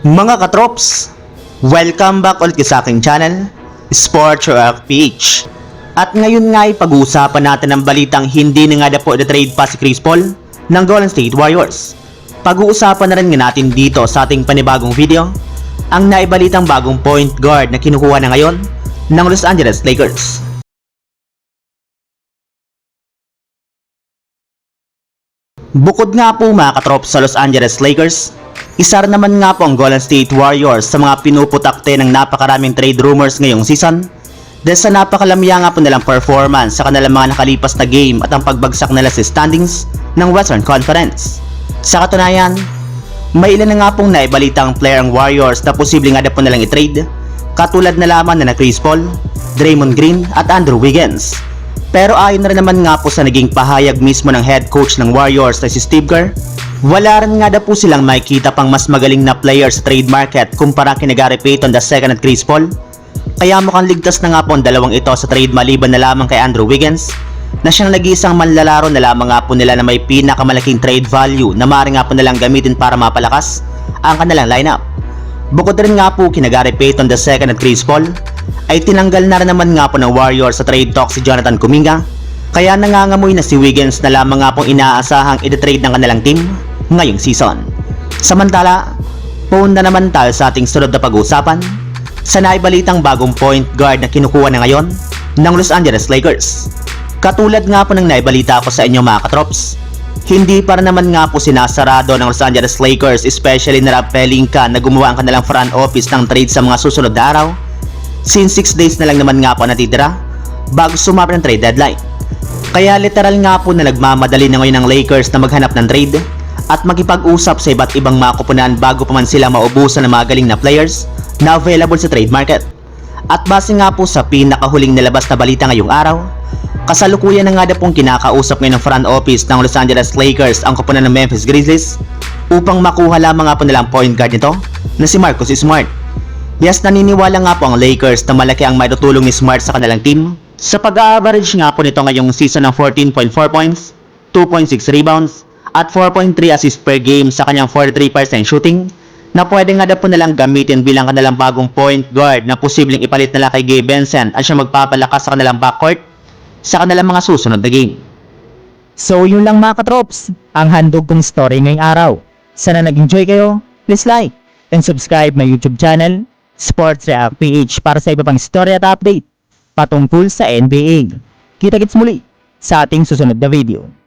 Mga katrops, welcome back ulit sa aking channel, Sports Rock PH. At ngayon nga ay pag-uusapan natin ang balitang hindi na nga na po na-trade pa si Chris Paul ng Golden State Warriors. Pag-uusapan na rin nga natin dito sa ating panibagong video, ang naibalitang bagong point guard na kinukuha na ngayon ng Los Angeles Lakers. Bukod nga po mga katrop sa Los Angeles Lakers, isa naman nga po ang Golden State Warriors sa mga pinuputakte ng napakaraming trade rumors ngayong season dahil sa napakalamya nga po nilang performance sa kanilang mga nakalipas na game at ang pagbagsak nila sa standings ng Western Conference. Sa katunayan, may ilan na nga pong naibalitang player ang Warriors na posibleng nga na po nilang i-trade katulad na lamang na na Chris Paul, Draymond Green at Andrew Wiggins. Pero ayon na rin naman nga po sa naging pahayag mismo ng head coach ng Warriors na si Steve Kerr, wala rin nga daw po silang makikita pang mas magaling na player sa trade market kumpara kina Gary Payton II at Chris Paul. Kaya mukhang ligtas na nga po ang dalawang ito sa trade maliban na lamang kay Andrew Wiggins na siyang nag-iisang manlalaro na lamang nga po nila na may pinakamalaking trade value na maaari nga po nilang gamitin para mapalakas ang kanilang lineup. Bukod rin nga po kina Gary Payton II at Chris Paul, ay tinanggal na rin naman nga po ng Warriors sa trade talk si Jonathan Kuminga, kaya nangangamoy na si Wiggins na lamang nga pong inaasahang i-trade ng kanilang team ngayong season. Samantala, na naman tayo sa ating sunod na pag-uusapan sa naibalitang bagong point guard na kinukuha na ngayon ng Los Angeles Lakers. Katulad nga po ng naibalita ko sa inyo mga katrops, hindi pa rin naman nga po sinasarado ng Los Angeles Lakers especially na Rob Pelinka na gumawa ang kanilang front office ng trade sa mga susunod na araw since 6 days na lang naman nga po natitira bago sumapit ng trade deadline. Kaya literal nga po na nagmamadali na ngayon ng Lakers na maghanap ng trade at makipag-usap sa iba't ibang mga kupunan bago pa man sila maubusan ng mga galing na players na available sa trade market. At base nga po sa pinakahuling nilabas na balita ngayong araw, kasalukuyan na nga na pong kinakausap ngayon ng front office ng Los Angeles Lakers ang kupunan ng Memphis Grizzlies upang makuha lamang nga po nilang point guard nito na si Marcus Smart. Yes, naniniwala nga po ang Lakers na malaki ang maitutulong ni Smart sa kanilang team. Sa pag-average nga po nito ngayong season ng 14.4 points, 2.6 rebounds, at 4.3 assists per game sa kanyang 43% shooting, na pwede nga daw po nalang gamitin bilang kanilang bagong point guard na posibleng ipalit nila kay Gabe Vincent at siya magpapalakas sa kanilang backcourt sa kanilang mga susunod na game. So yun lang mga katrops, ang handog kong story ngayong araw. Sana nag-enjoy kayo, please like and subscribe my YouTube channel, Sports React PH para sa iba pang story at update patungkol sa NBA. Kita-kits muli sa ating susunod na video.